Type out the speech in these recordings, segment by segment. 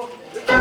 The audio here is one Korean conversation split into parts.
Oh.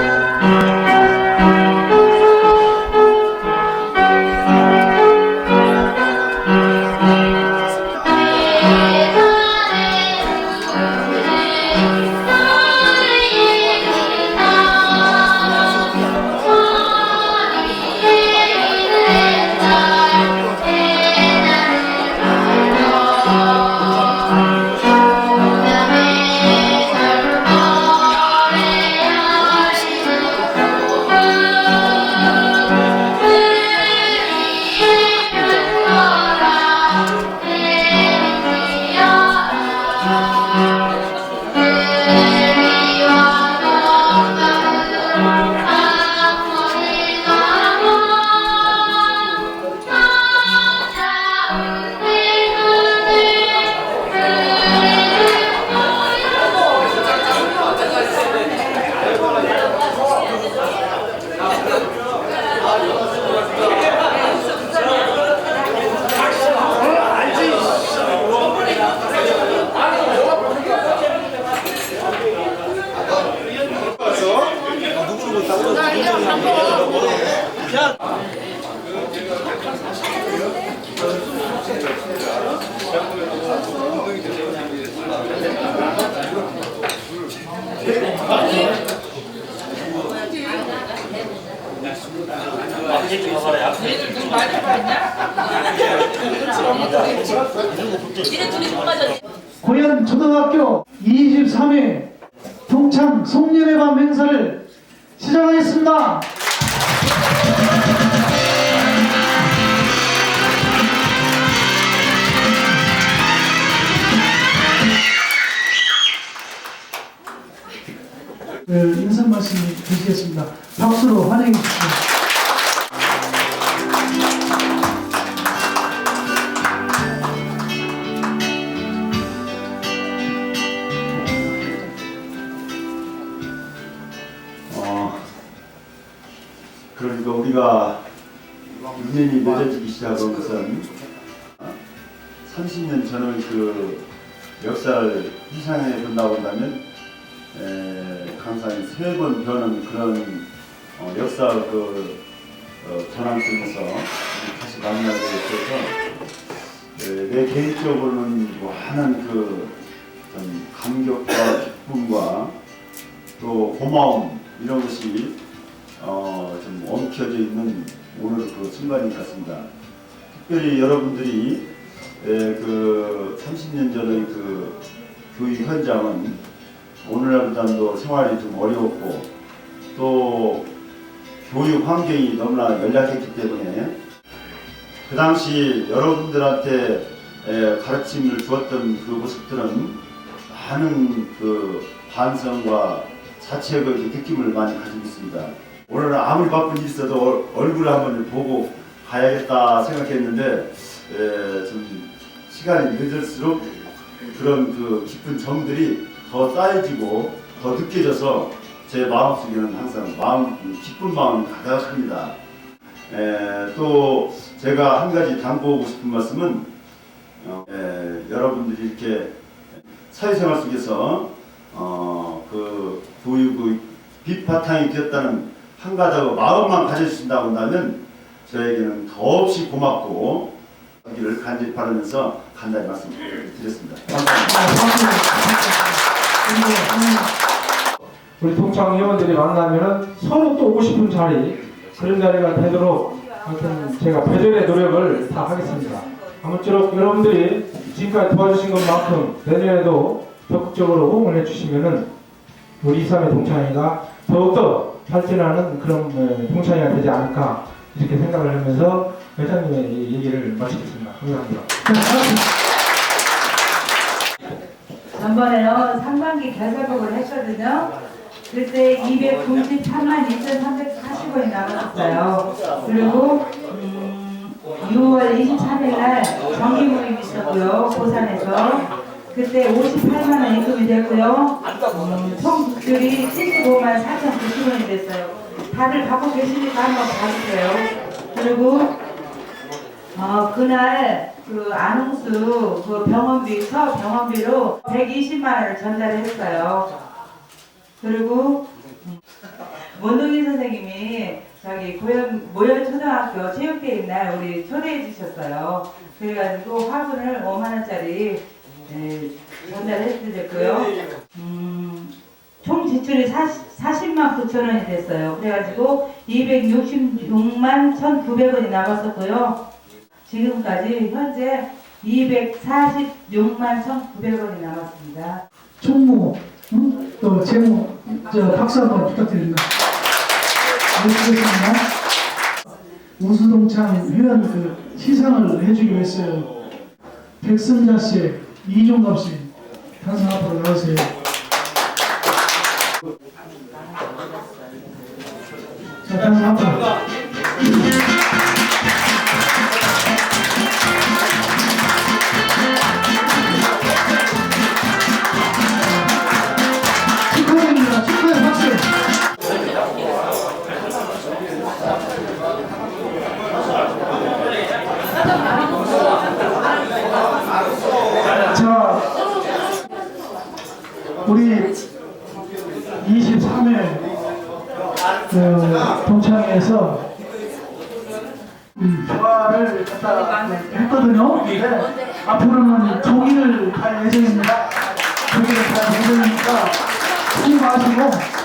고현 초등학교 23회 동창 송년회 밤 행사를 시작하겠습니다. 그 인사 말씀 드리겠습니다. 박수로 환영해 주십시오. 6년이 늦어지기 시작한 것은 30년 전의 그 역사를 희상해 본다고 한다면 강산이 세 번 변한 그런 어, 역사 그 어, 전환 속에서 다시 만나게 되어서 내 개인적으로는 뭐 많은 그 감격과 기쁨과 또 고마움 이런 것이 어, 좀 엉켜져 있는 오늘 그 순간인 것 같습니다. 특별히 여러분들이 에, 그 30년 전의 그 교육 현장은 오늘날보다도 생활이 좀 어려웠고 또 교육 환경이 너무나 연약했기 때문에 그 당시 여러분들한테 에, 가르침을 주었던 그 모습들은 많은 그 반성과 자책의 그 느낌을 많이 가지고 있습니다. 오늘은 아무리 바쁜 일이 있어도 얼- 얼굴을 한번 보고 가야겠다 생각했는데 에, 좀 시간이 늦을수록 그런 그 깊은 정들이 더 쌓여지고 더 느껴져서 제 마음속에는 항상 마음 기쁜 마음이 가득합니다. 에, 또 제가 한 가지 당부하고 싶은 말씀은 어, 에, 여러분들이 이렇게 사회생활 속에서 어, 그 교육의 빛바탕이 되었다는 한 가닥의 마음만 가져주신다고 한다면 저에게는 더없이 고맙고 하기를 간절히 바라면서 간단히 말씀 드렸습니다. 감사합니다. 우리 동창 회원들이 만나면은 서로 또 오고 싶은 자리 그런 자리가 되도록 하여튼 제가 배절의 노력을 다 하겠습니다. 아무쪼록 여러분들이 지금까지 도와주신 것만큼 내년에도 적극적으로 응원해 주시면은 우리 2.3의 동창회가 더욱더 발전하는 그런 어, 동창회가 되지 않을까 이렇게 생각을 하면서 회장님의 이 얘기를 마치겠습니다. 감사합니다. 전번에요 상반기 결사곡을 했거든요. 그때 293만 2,340원이 나갔었어요. 그리고 음, 6월 23일 날 정기 모임이 있었고요. 고산에서 그때 58만 원 입금이. 음, 총 득들이 75만 4,090원이 됐어요. 다들 갖고 계시니까 한번 봐주세요. 그리고 어, 그날 그 안홍수 그 병원비 서 병원비로 120만 원을 전달을 했어요. 그리고 원동희 선생님이 저기 고현 모현 초등학교 체육대회 날 우리 초대해 주셨어요. 그래가지고 화분을 5만 원짜리 예, 전달해 드렸고요. 음, 총 지출이 40, 40 만 9천 원이 됐어요. 그래가지고 266만 1,900원이 남았었고요. 지금까지 현재 246만 1,900원이 남았습니다. 총무, 음? 또 재무, 저 박수 한번 부탁드립니다. 알겠습니다. 우수동창 회원 그 시상을 해주기 위해서 백승자 씨, 이종갑 씨, 당선 앞으로 나오세요. 자, 당선 앞으로. 우리 23회 그 동창회에서 음, 대화를 갖다 했거든요. 네. 앞으로는 종이를 갈 예정입니다. 종이를 갈 예정이니까 수고 마시고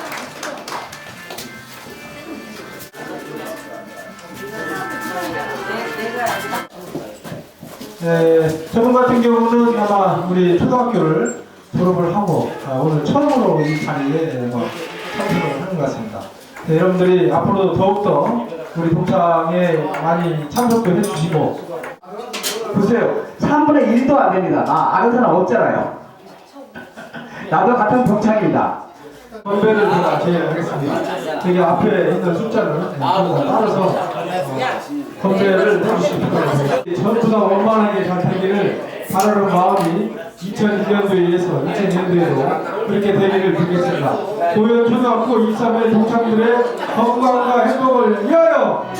네, 저분 같은 경우는 아마 우리 초등학교를 졸업을 하고 아, 오늘 처음으로 이 자리에 뭐 참석을 하는 것 같습니다. 네, 여러분들이 앞으로 더욱더 우리 동창에 많이 참석도 해주시고 보세요. 3분의 1도 안 됩니다. 나 아는 사람 없잖아요. 나도 같은 동창입니다. 건배를 제가 제안하겠습니다. 여기 앞에 있는 숫자를 따라서 어, 건배를 해주시기 바랍니다. 전부 다 원만하게 잘 되기를 바라는 마음이 2002년도에서 2000년도에도 그렇게 되기를 빌겠습니다. 고현 초등학교 23회 동창들의 건강과 행복을 위하여!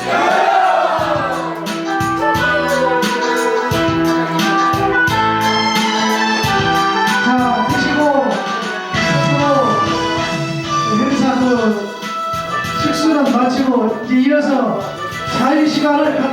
이어서 자유 시간을 갖도록 하겠습니다.